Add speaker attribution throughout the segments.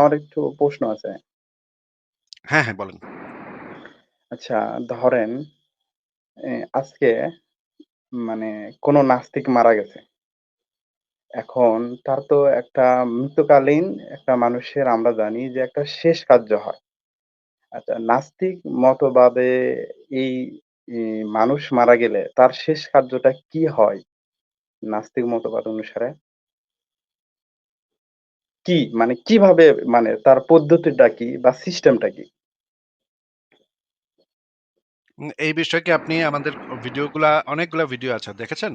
Speaker 1: আমার একটু প্রশ্ন আছে।
Speaker 2: হ্যাঁ, হ্যাঁ বলেন।
Speaker 1: আচ্ছা ধরেন এ আজকে মানে কোন নাস্তিক মারা গেছে। এখন তার তো একটা মৃত্যুকালীন একটা মানুষের আমরা জানি যে একটা শেষ কার্য হয়। আচ্ছা নাস্তিক মতবাদে এই ই মানুষ মারা গেলে তার শেষ কার্যটা কি হয়? নাস্তিক মতবাদ অনুসারে? কি? মানে কীভাবে মানে তার পদ্ধতিটা কি বা সিস্টেমটা কি?
Speaker 2: এই বিষয়ে কি আপনি আমাদের ভিডিওগুলা অনেকগুলা ভিডিও আছে। দেখেছেন?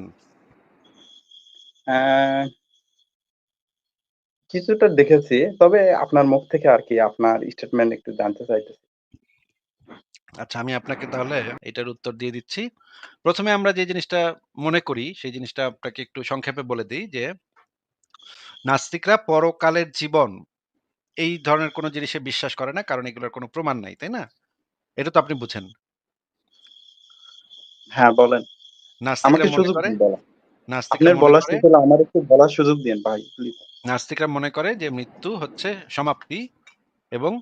Speaker 1: কিছুটা দেখেছি। তবে আপনার মুখ থেকে আর কি আপনার স্টেটমেন্ট একটু জানতে চাইতেছি।
Speaker 2: আচ্ছা আমি আপনাকে তাহলে এটার উত্তর দিয়ে দিচ্ছি। প্রথমে আমরা যে জিনিসটা মনে করি সেই জিনিসটা আপনাকে একটু সংক্ষেপে বলে দিই যে নাস্তিকরা পরকালের জীবন এই ধরনের কোন জিনিসে বিশ্বাস করে না। কারণ এগুলোর কোন প্রমাণ নাই। তাই না? এটা তো আপনি বুঝেন।
Speaker 1: হ্যাঁ, বলেন।
Speaker 2: নাস্তিকরা মনে করে নাস্তিকরা মনে
Speaker 1: বলার
Speaker 2: করে
Speaker 1: সুযোগ আমার একটু বলার সুযোগ দিয়েন ভাই
Speaker 2: নাস্তিকরা মনে করে যে মৃত্যু হচ্ছে সমাপ্তি এবং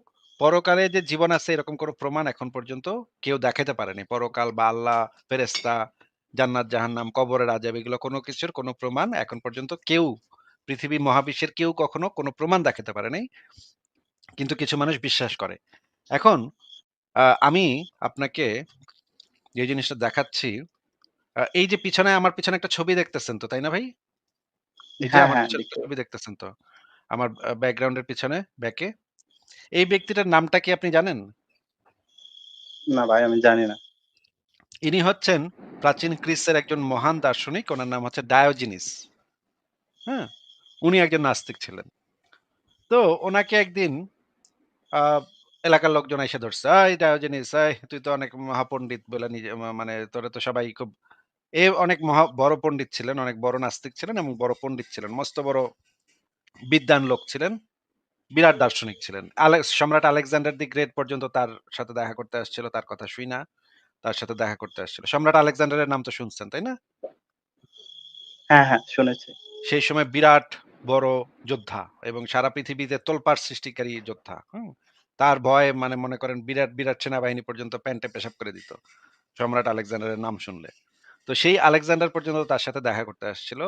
Speaker 2: পরকালে যে জীবন আছে এরকম কোন প্রমাণ এখন পর্যন্ত কেউ দেখাইতে পারেনি। পরকাল বা আল্লাহ, ফেরেশতা, জান্নাত, জাহান্নাম, কবরের আযাব এগুলো কোনো কিছুর কোনো প্রমাণ এখন পর্যন্ত কেউ পৃথিবী মহাবিশ্বের কেউ কখনো কোনো প্রমাণ দেখাতে পারে নাই। কিন্তু কিছু মানুষ বিশ্বাস করে। এখন আমি আপনাকে যে জিনিসটা দেখাচ্ছি, এই যে পিছনে আমার পিছনে একটা ছবি দেখতেছেন তো, তাই না ভাই? এই যে
Speaker 1: হ্যাঁ,
Speaker 2: আমার
Speaker 1: হ্যাঁ,
Speaker 2: পিছনে ছবি দেখতেছেন তো? আমার আ ব্যাকগ্রাউন্ড এর পিছনে ব্যাকে। এই ব্যক্তিটার নামটা কি আপনি জানেন?
Speaker 1: না ভাই আমি জানি না।
Speaker 2: ইনি হচ্ছেন প্রাচীন গ্রিসের একজন মহান দার্শনিক। উনার নাম হচ্ছে ডায়োজিনিস। হ্যাঁ? উনি একজন নাস্তিক ছিলেন। তো ওনাকে একদিন এলাকার লোকজন আইসা ধরছে। "এই ডায়োজেনিস এই তুই তো অনেক মহাপন্ডিত বলে নিজে মানে তোরে তো সবাই খুব" এ অনেক মহা বড় পন্ডিত ছিলেন, অনেক বড় নাস্তিক ছিলেন এবং বড় পন্ডিত ছিলেন। মস্ত বড় বিদ্বান লোক ছিলেন। বিরাট দার্শনিক ছিলেন। সম্রাট আলেকজান্ডার দি গ্রেট পর্যন্ত তার সাথে দেখা করতে আসছিল তার কথা শুই না তার সাথে দেখা করতে আসছিল। সম্রাট আলেকজান্ডারের নাম তো শুনছেন, তাই না?
Speaker 1: হ্যাঁ, হ্যাঁ শুনেছি।
Speaker 2: সেই সময় বিরাট বড় যোদ্ধা এবং সারা পৃথিবীতে তোলপাড় সৃষ্টিকারী যোদ্ধা। তার ভয়ে মানে মনে করেন বিরাট, বিরাট সেনাবাহিনী পর্যন্ত প্যান্টে পেশাব করে দিত। সম্রাট আলেকজান্ডারের নাম শুনলে। তো সেই আলেকজান্ডার পর্যন্ত তার সাথে দেখা করতে আসছিল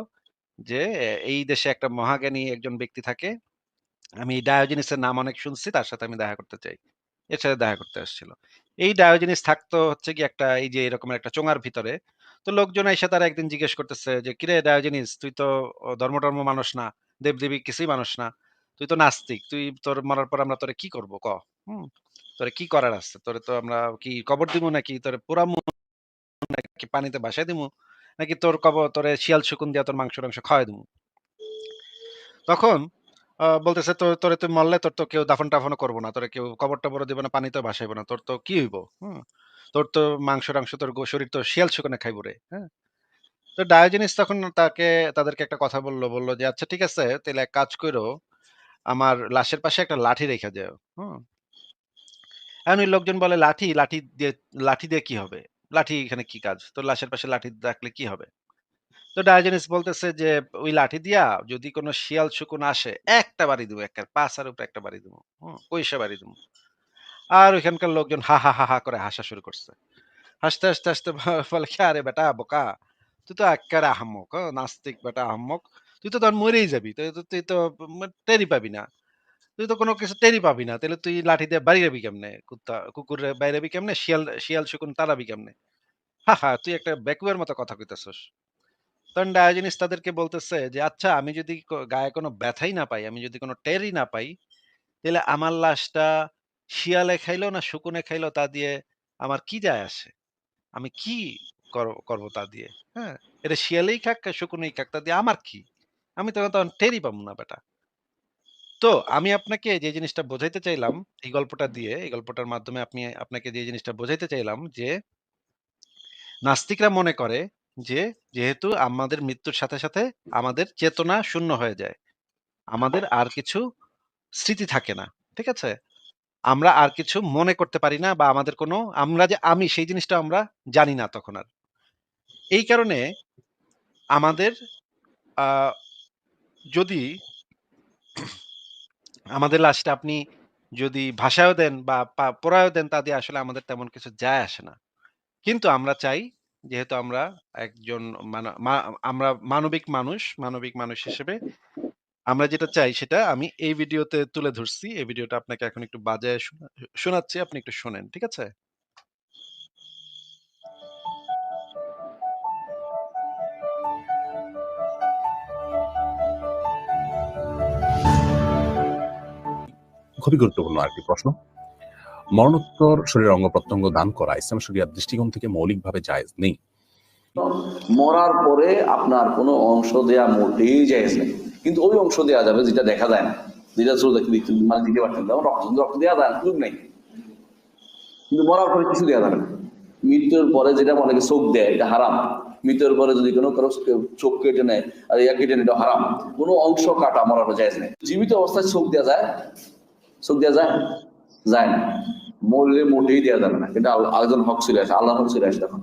Speaker 2: যে, "এই দেশে একটা মহাজ্ঞানী একজন ব্যক্তি থাকে। আমি ডায়োজেনিসের নাম অনেক শুনছি। তার সাথে আমি দেখা করতে চাই।" এর সাথে দেখা করতে আসছিল। এই ডায়োজেনিস থাকতো হচ্ছে কি একটা এই যে এরকম একটা চোঙার ভিতরে। তো লোকজন আইসা তারে একদিন জিজ্ঞেস করতেছে যে, "কিরে ডায়োজেনিস তুই তো ধর্ম-টর্ম মানোস না। দেব-দেবী কিছুই মানোস না। তুই তো নাস্তিক। তুই তোর মরার পর আমরা তোরে কি করব ক? হুম? তোরে কি করার আছে? তোরে তো আমরা কি কবর দিমু নাকি তোরে নাকি পানিতে দিমু? নাকি তোর কবর তোরে শিয়াল শকুন দিয়া তোর মাংস-টাংস খাওয়ায় দিমু?" তখন বলতেছে, "তো তোরে তুই মরলে তোর তো কেউ দাফন-টাফনও করব না। তোরে কেউ কবর-টবরও দিবে না, পানিতেও ভাসাইব না। তোর তো কি হইব? হুম? তোর তো মাংস-টাংস তোর শরীর তো শিয়াল শকুনে খাইব রে।" হ্যাঁ? তো ডায়োজেনিস তখন তাকে তাদেরকে একটা কথা বলল। বলল যে, "আচ্ছা ঠিক আছে, তাইলে এক কাজ কইরো, আমার লাশের পাশে একটা লাঠি রাইখা যাও।" হুম? এখন ওই লোকজন বলে, "লাঠি? লাঠি দিয়ে লাঠি দিয়ে কি হবে? লাঠি এখানে কি কাজ? তোর লাশের পাশে লাঠি রাখলে কি হবে?" তো ডায়োজেনিস বলতেছে যে, "ওই লাঠি দিয়া যদি কোনো শিয়াল শুকুন আসে, একটা বাড়ি দিমু এক্কারে পাছার উপরে একটা বাড়ি দিমু। হুম? কইসা বাড়ি দিমু।" আর ওইখানকার লোকজন হা, হা, হা, হা করে হাসা শুরু করছে। হাসতে, হাসতে, হাসতে বলে, "কি আরে বেটা বোকা! তুই তো এক্কারে আহাম্মক, নাস্তিক বেটা আহাম্মক। তুই তো তখন মরেই যাবি। তুই তো টেরই পাবি না। তুই তো কোনো কিছু টেরি পাবি না। তাইলে তুই লাঠি দিয়ে বাড়ি যাবি কেমনে? কুত্তা কুকুরে বাইরাবি কেমনে? শিয়াল শিয়াল শুকুন তাড়াবি কেমনে? হা, হা! তুই একটা বেকুবের মতো কথা কইতেছস।" তখন ডায়োজেনিস তাদেরকে বলতেছে যে, "আচ্ছা আমি যদি গায়ে কোনো ব্যথাই না পাই, আমি যদি কোনো টেরই না পাই, তাইলে আমার লাশটা শিয়ালে খাইলো না শকুনে খাইলো তা দিয়ে আমার কি যায় আসে? আমি কি কর করব তা দিয়ে? হ্যাঁ? এটা শিয়ালেই খাক, শকুনেই খাক, তা দিয়ে আমার কি? আমি তো তখন টেরই পাবো না বেটা।" তো আমি আপনাকে যে জিনিসটা বোঝাইতে চাইলাম এই গল্পটা দিয়ে, এই গল্পটার মাধ্যমে আপনি আপনাকে যে জিনিসটা বোঝাইতে চাইলাম যে নাস্তিকরা মনে করে যে, যেহেতু আমাদের মৃত্যুর সাথে, সাথে আমাদের চেতনা শূন্য হয়ে যায়। আমাদের আর কিছু স্মৃতি থাকে না। ঠিক আছে? আমরা আর কিছু মনে করতে পারি না বা আমাদের কোনো আমরা যে আমি সেই জিনিসটা আমরা জানি না তখন আর। এই কারণে আমাদের যদি আমাদের লাশটা আপনি যদি ভাষায়ও দেন বা পড়ায়ও দেন তা দিয়ে আসলে আমাদের তেমন কিছু যায় আসে না। কিন্তু আমরা চাই যেহেতু আমরা একজন মানা আমরা মানবিক মানুষ, মানবিক মানুষ হিসেবে আমরা যেটা চাই সেটা আমি এই ভিডিওতে তুলে ধরছি। এই ভিডিওটা আপনাকে এখন একটু বাজায়ে শোনা শোনাচ্ছি। আপনি একটু শোনেন। ঠিক আছে?
Speaker 3: খুবই গুরুত্বপূর্ণ আরেকটি প্রশ্ন। মরণোত্তর শরীরের অঙ্গ-প্রত্যঙ্গ দান করা ইসলাম শরিয়ার দৃষ্টিকোণ থেকে মৌলিকভাবে জায়েজ নেই।
Speaker 4: মরার পরে আপনার কোনো অংশ দেয়া মোটেই জায়েজ নেই কিন্তু ওই অংশ দেওয়া যাবে যেটা দেখা যায় না। যেটা শুধু দেখতে মানে দিতে পারতেন যেমন রক্ত রক্ত দেওয়া যায় না সুযোগ নেই। কিন্তু মরার পরে কিছু দেওয়া যাবে না। মৃত্যুর পরে যেটা অনেকে চোখ দেয়, এটা হারাম। মৃত্যুর পরে যদি কোনো কারও চোখ কেটে নেয়, আর ইয়া কেটে নেয়, এটা হারাম। কোনো অংশ কাটা মরার পরে জায়েজ নেই। জীবিত অবস্থায় চোখ দেওয়া যায়? চোখ দেওয়া যায়? যায় না। মরলে মোটেই দেওয়া যাবে না। কিন্তু আরেকজন হক আসে আল্লাহ হক আসে তখন।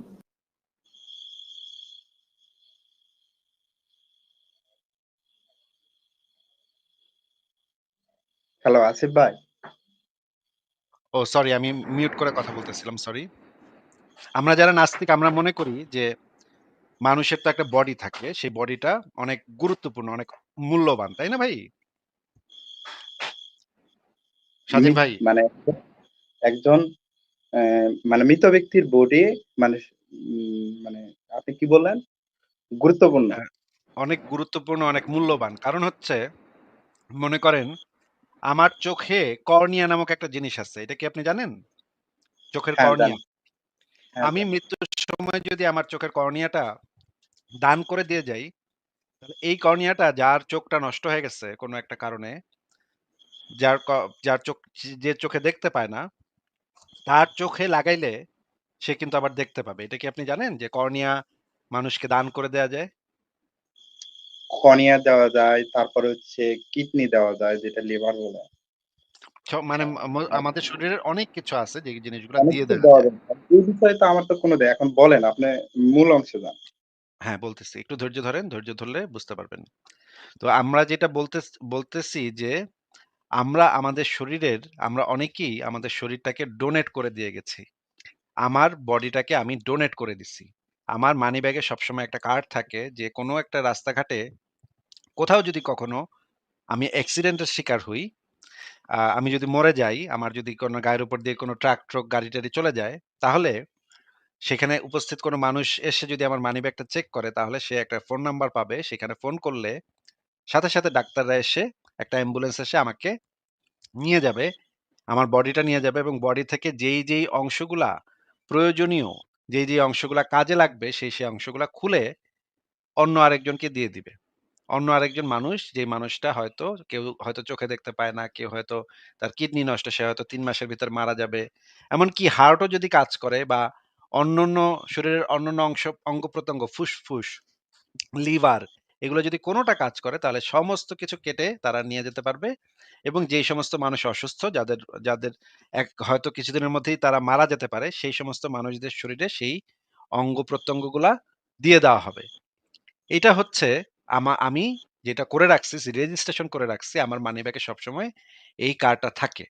Speaker 1: হ্যালো আসিফ ভাই।
Speaker 2: ও সরি আমি মিউট করে কথা বলতেছিলাম সরি। আমরা যারা নাস্তিক আমরা মনে করি যে মানুষের তো একটা বডি থাকে। সেই বডিটা অনেক গুরুত্বপূর্ণ, অনেক মূল্যবান। তাই না ভাই? স্বাধীন ভাই?
Speaker 1: মানে একজন মানে মৃত ব্যক্তির বডি মানে মানে আপনি কি বললেন? গুরুত্বপূর্ণ।
Speaker 2: হ্যাঁ, অনেক গুরুত্বপূর্ণ, অনেক মূল্যবান। কারণ হচ্ছে মনে করেন আমার চোখে কর্নিয়া নামক একটা জিনিস আছে। এটা কি আপনি জানেন? চোখের
Speaker 1: হ্যাঁ,
Speaker 2: কর্নিয়া।
Speaker 1: হ্যাঁ,
Speaker 2: আমি মৃত্যুর সময় যদি আমার চোখের কর্নিয়াটা দান করে দিয়ে যাই, তাহলে এই কর্নিয়াটা যার চোখটা নষ্ট হয়ে গেছে কোনো একটা কারণে, যার যার চোখ যে চোখে দেখতে পায় না, তার চোখে লাগাইলে সে কিন্তু আবার দেখতে পাবে। এটা কি আপনি জানেন যে কর্নিয়া মানুষকে দান করে দেয়া যায়?
Speaker 1: কর্নিয়া দেওয়া যায়, তারপরে হচ্ছে কিডনি দেওয়া যায় যেটা লিভার বলে।
Speaker 2: মানে
Speaker 1: আর
Speaker 2: আমাদের শরীরের অনেক কিছু আছে যে জিনিসগুলা দিয়ে দেয়া
Speaker 1: দেওয়া
Speaker 2: যায়।
Speaker 1: যায়। এই বিষয়ে তো আমার তো কোনো দে এখন বলেন আপনি মূল অংশে যান।
Speaker 2: হ্যাঁ, বলতেছি। একটু ধৈর্য ধরেন। ধৈর্য ধরলে বুঝতে পারবেন। তো আমরা যেটা বলতেছ বলতেছি যে আমরা আমাদের শরীরের আমরা অনেকেই আমাদের শরীরটাকে ডোনেট করে দিয়ে গেছি। আমার বডিটাকে আমি ডোনেট করে দিছি। আমার মানিব্যাগে সবসময় একটা কার্ড থাকে যে কোনো একটা রাস্তাঘাটে কোথাও যদি কখনো আমি অ্যাক্সিডেন্টের শিকার হই, আমি যদি মরে যাই, আমার যদি কোনো গায়ের উপর দিয়ে কোনো ট্রাক-ট্রুক গাড়ি-টাড়ি চলে যায়, তাহলে সেখানে উপস্থিত কোনো মানুষ এসে যদি আমার মানিব্যাগটা চেক করে তাহলে সে একটা ফোন নাম্বার পাবে। সেখানে ফোন করলে সাথে, সাথে ডাক্তাররা এসে একটা অ্যাম্বুলেন্স এসে আমাকে নিয়ে যাবে। আমার বডিটা নিয়ে যাবে এবং বডি থেকে যেই, যেই অংশগুলা প্রয়োজনীয়, যেই, যেই অংশগুলা কাজে লাগবে সেই, সেই অংশগুলা খুলে অন্য আরেকজনকে দিয়ে দিবে। অন্য আরেকজন মানুষ যেই মানুষটা হয়তো কেউ হয়তো চোখে দেখতে পায় না, কেউ হয়তো তার কিডনি নষ্ট, সে হয়তো তিন মাসের ভিতর মারা যাবে। এমনকি হার্টও যদি কাজ করে বা অন্যান্য শরীরের অন্যান্য অংশ অঙ্গ-প্রত্যঙ্গ, ফুসফুস, লিভার এগুলো যদি কোনোটা কাজ করে তাহলে সমস্ত কিছু কেটে তারা নিয়ে যেতে পারবে এবং যেই সমস্ত মানুষ অসুস্থ যাদের যাদের এক হয়তো কিছুদিনের মধ্যেই তারা মারা যেতে পারে সেই সমস্ত মানুষদের শরীরে সেই অঙ্গ-প্রত্যঙ্গগুলা দিয়ে দেওয়া হবে। এটা হচ্ছে আমা আমি যেটা করে রাখছি, রেজিস্ট্রেশন করে রাখছি আমার মানি ব্যাগে সবসময় এই কার্ডটা থাকে।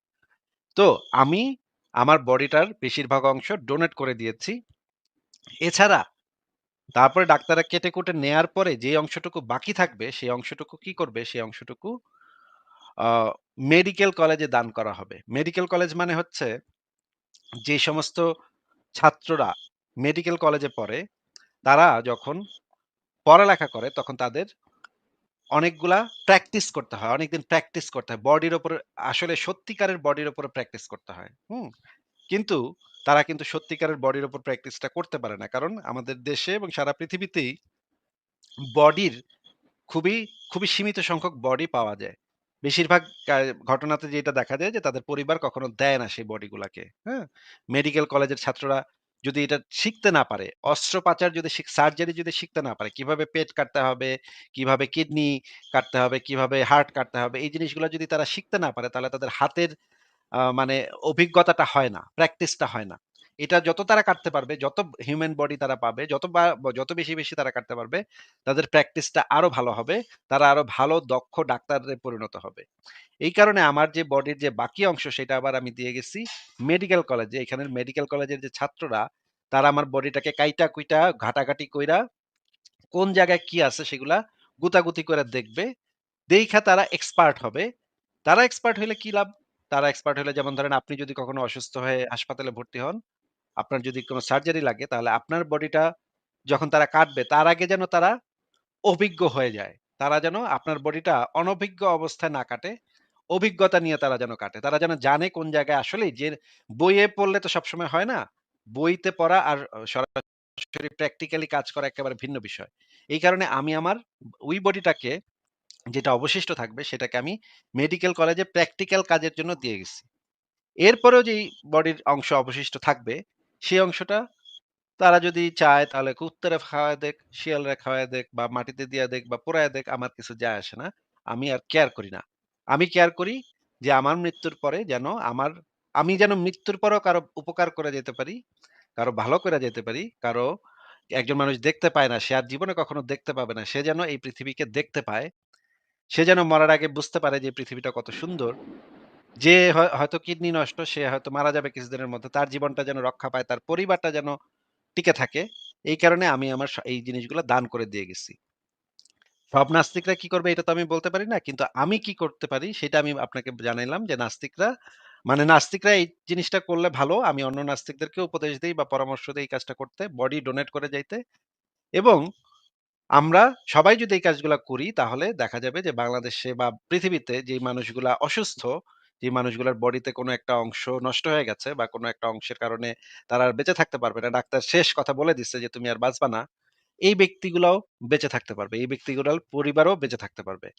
Speaker 2: তো আমি আমার বডিটার বেশিরভাগ অংশ ডোনেট করে দিয়েছি। এছাড়া তারপরে ডাক্তাররা কেটে-কুটে নেয়ার পরে যে অংশটুকু বাকি থাকবে সেই অংশটুকু কি করবে? সেই অংশটুকু মেডিকেল কলেজে দান করা হবে। মেডিকেল কলেজ মানে হচ্ছে যে সমস্ত ছাত্ররা মেডিকেল কলেজে পড়ে, তারা যখন পড়ালেখা করে তখন তাদের অনেকগুলা প্র্যাকটিস করতে হয়। অনেকদিন প্র্যাকটিস করতে হয়। বডির উপরে আসলে সত্যিকারের বডির উপরে প্র্যাকটিস করতে হয়। হুম? কিন্তু তারা কিন্তু সত্যিকারের বডির ওপর প্র্যাকটিসটা করতে পারে না। কারণ আমাদের দেশে এবং সারা পৃথিবীতেই বডির খুবই, খুবই সীমিত সংখ্যক বডি পাওয়া যায়। বেশিরভাগ ঘটনাতে যেটা দেখা যায় যে তাদের পরিবার কখনো দেয় না সেই বডিগুলাকে। হ্যাঁ? মেডিকেল কলেজের ছাত্ররা যদি এটা শিখতে না পারে, অস্ত্রোপচার যদি সার্জারি যদি শিখতে না পারে, কীভাবে পেট কাটতে হবে, কীভাবে কিডনি কাটতে হবে, কীভাবে হার্ট কাটতে হবে, এই জিনিসগুলো যদি তারা শিখতে না পারে তাহলে তাদের হাতের মানে অভিজ্ঞতাটা হয় না, প্র্যাকটিসটা হয় না। এটা যত তারা কাটতে পারবে, যত হিউম্যান বডি তারা পাবে, যত যত বেশি, বেশি তারা কাটতে পারবে, তাদের প্র্যাকটিসটা আরও ভালো হবে। তারা আরও ভালো দক্ষ ডাক্তারে পরিণত হবে। এই কারণে আমার যে বডির যে বাকি অংশ সেটা আবার আমি দিয়ে গেছি মেডিকেল কলেজে। এখানের মেডিকেল কলেজের যে ছাত্ররা তারা আমার বডিটাকে কাইটা-কুইটা ঘাটাঘাটি কইরা কোন জায়গায় কি আছে সেগুলা গুতাগুতি করে দেখবে। দেইখা তারা এক্সপার্ট হবে। তারা এক্সপার্ট হইলে কি লাভ? তারা এক্সপার্ট হইলে যেমন ধরেন আপনি যদি কখনো অসুস্থ হয়ে হাসপাতালে ভর্তি হন, আপনার যদি কোনো সার্জারি লাগে তাহলে আপনার বডিটা যখন তারা কাটবে তার আগে যেন তারা অভিজ্ঞ হয়ে যায়। তারা যেন আপনার বডিটা অনভিজ্ঞ অবস্থায় না কাটে, অভিজ্ঞতা নিয়ে তারা যেন কাটে। তারা যেন জানে কোন জায়গায় আসলেই যে বইয়ে পড়লে তো সবসময় হয় না। বইতে পড়া আর সরাসরি প্র্যাকটিক্যালি কাজ করা একেবারে ভিন্ন বিষয়। এই কারণে আমি আমার ওই বডিটাকে যেটা অবশিষ্ট থাকবে সেটাকে আমি মেডিকেল কলেজে প্র্যাকটিক্যাল কাজের জন্য দিয়ে গেছি। এরপরেও যেই বডির অংশ অবশিষ্ট থাকবে, সেই অংশটা তারা যদি চায় তাহলে কুত্তারে খাওয়ায় দেক, শিয়ালরে খাওয়ায় দেক বা মাটিতে দিয়া দেখ বা পোড়ায় দেক আমার কিছু যায় আসে না। আমি আর কেয়ার করি না। আমি কেয়ার করি যে আমার মৃত্যুর পরে যেন আমার আমি যেন মৃত্যুর পরেও কারও উপকার করে যেতে পারি, কারও ভালো করে যেতে পারি, কারও একজন মানুষ দেখতে পায় না, সে আর জীবনে কখনো দেখতে পাবে না। সে যেন এই পৃথিবীকে দেখতে পায়। সে যেন মরার আগে বুঝতে পারে যে পৃথিবীটা কত সুন্দর। যে হয়তো কিডনি নষ্ট সে হয়তো মারা যাবে কিছুদিনের মধ্যে। তার জীবনটা যেন রক্ষা পায়, তার পরিবারটা যেন টিকে থাকে। এই কারণে আমি আমার এই জিনিসগুলা দান করে দিয়ে গেছি। সব নাস্তিকরা কি করবে এটা তো আমি বলতে পারি না। কিন্তু আমি কি করতে পারি সেটা আমি আপনাকে জানাইলাম যে নাস্তিকরা মানে নাস্তিকরা এই জিনিসটা করলে ভালো। আমি অন্য নাস্তিকদেরকেও উপদেশ দিই বা পরামর্শ দেই এই কাজটা করতে, বডি ডোনেট করে যাইতে। এবং আমরা সবাই যদি এই কাজগুলা করি তাহলে দেখা যাবে যে বাংলাদেশে বা পৃথিবীতে যেই মানুষগুলা অসুস্থ, যে মানুষগুলোর বডিতে কোনো একটা অংশ নষ্ট হয়ে গেছে বা কোনো একটা অংশের কারণে তারা আর বেঁচে থাকতে পারবে না। ডাক্তার শেষ কথা বলে দিচ্ছে যে তুমি আর বাঁচবা না। এই ব্যক্তিগুলাও বেঁচে থাকতে পারবে। এই ব্যক্তিগুলোর পরিবারও বেঁচে থাকতে পারবে।